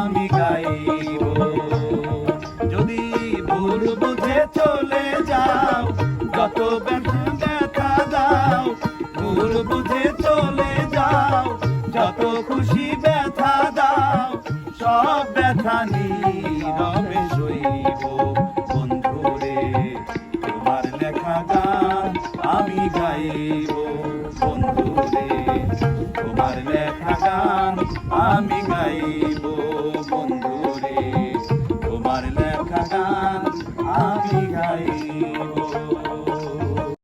আমি গাইব। যদি ভুল বুঝে চলে যাও, যত ব্যথা দাও, ভুল বুঝে চলে যাও, যত খুশি ব্যথা দাও, সব ব্যথা নীরবে সইব। বন্ধুরে তোমার লেখা গান আমি গাইব। বন্ধুরে তোমার লেখা গান আমি গাইব। বন্ধুরে